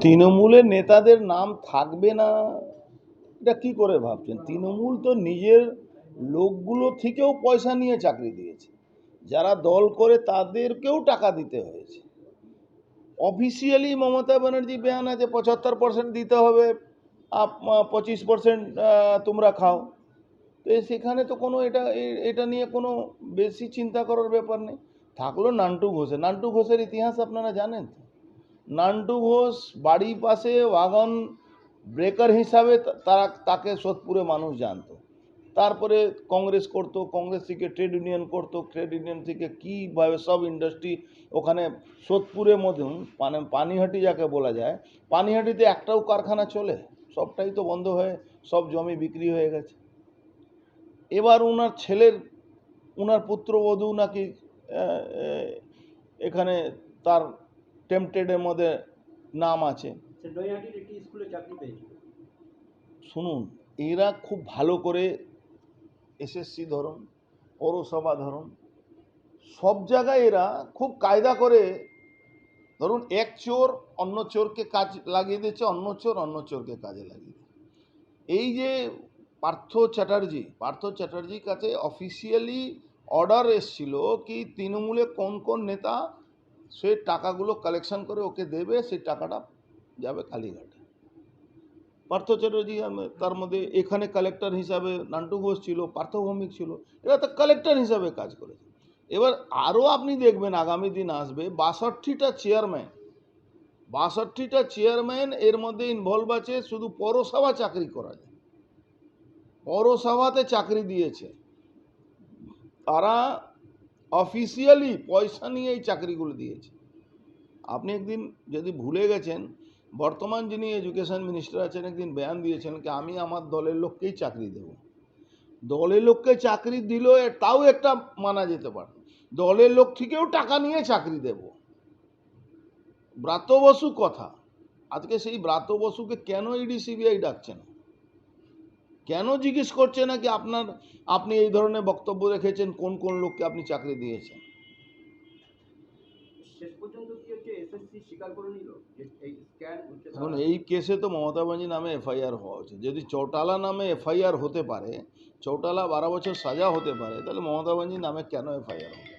তৃণমূলের নেতাদের নাম থাকবে না। এটা কি করে ভাবছেন? তৃণমূল তো নিজের লোকগুলো থেকেও পয়সা নিয়ে চাকরি দিয়েছে। যারা দল করে তাদেরকেও টাকা দিতে হয়েছে। অফিসিয়ালি মমতা ব্যানার্জি বেয়ান আছে, পঁচাত্তর পার্সেন্ট দিতে হবে। আপ পঁচিশ পার্সেন্ট তোমরা খাও। তো সেখানে তো কোনো এটা এটা নিয়ে কোনো বেশি চিন্তা করার ব্যাপার নেই। থাকল নান্টু ঘোষের। নান্টু ঘোষের ইতিহাস আপনারা জানেন তো? নান্টু ঘোষ বাড়ির পাশে ওয়াগন ব্রেকার হিসাবে তারা, তাকে সোদপুরে মানুষ জানতো। তারপরে কংগ্রেস করতো, কংগ্রেস থেকে ট্রেড ইউনিয়ন করতো ট্রেড ইউনিয়ন থেকে কীভাবে সব ইন্ডাস্ট্রি ওখানে সোদপুরের মধ্যে মানে পানিহাটি যাকে বলা যায়, পানিহাটিতে একটাও কারখানা চলে, সবটাই তো বন্ধ হয়ে, সব জমি বিক্রি হয়ে গেছে। এবার ওনার ছেলের ওনার পুত্রবধূ নাকি এখানে তার টেম্পটেডের মধ্যে নাম আছে। পেয়েছিল। শুনুন এরা খুব ভালো করে এসএসসি ধরুন পৌরসভা ধরুন সব জায়গায় এরা খুব কায়দা করে ধরুন এক চোর অন্য চোরকে কাজ লাগিয়ে দিচ্ছে অন্য চোর অন্য চোরকে কাজে লাগিয়ে এই যে পার্থ চ্যাটার্জি পার্থ চ্যাটার্জির কাছে অফিসিয়ালি অর্ডার এসছিল কি তৃণমূলে কোন কোন নেতা সে টাকাগুলো কালেকশন করে ওকে দেবে, সেই টাকাটা যাবে কালীঘাটে। পার্থ চ্যাটার্জি তার মধ্যে এখানে কালেক্টর হিসাবে নান্টু ঘোষ ছিল, পার্থ ভৌমিক ছিল, এরা তো কালেক্টর হিসাবে কাজ করেছে। এবার আরও আপনি দেখবেন আগামী দিন আসবে, বাষট্টিটা চেয়ারম্যান বাষট্টিটা চেয়ারম্যান এর মধ্যে ইনভলভ আছে শুধু পৌরসভা চাকরি করা যায়। পৌরসভাতে চাকরি দিয়েছে। তারা অফিসিয়ালি পয়সা নিয়ে এই চাকরিগুলো দিয়েছে। আপনি একদিন যদি ভুলে গেছেন, বর্তমান যিনি এডুকেশন মিনিস্টার আছেন, একদিন বয়ান দিয়েছেন কি, আমি আমার দলের লোককেই চাকরি দেব। দলের লোককে চাকরি দিল তাও একটা মানা যেতে পারে। দলের লোক থেকেও টাকা নিয়ে চাকরি দেব। ব্রাত বসু কথা। আজকে সেই ব্রাত বসুকে কেন ইডি সিবিআই ডাকছে না? কেন জিজ্ঞেস করছে না কি আপনার আপনি এই ধরনের বক্তব্য রেখেছেন কোন কোন লোককে আপনি চাকরি দিয়েছেন? এখন এই কেসে তো মমতা ব্যানার্জি নামে এফআইআর হওয়া উচিত। যদি চৌটালা নামে এফআইআর হতে পারে চৌটালা বারো বছর সাজা হতে পারে তাহলে মমতা ব্যানার্জি নামে কেন এফআইআর হবে?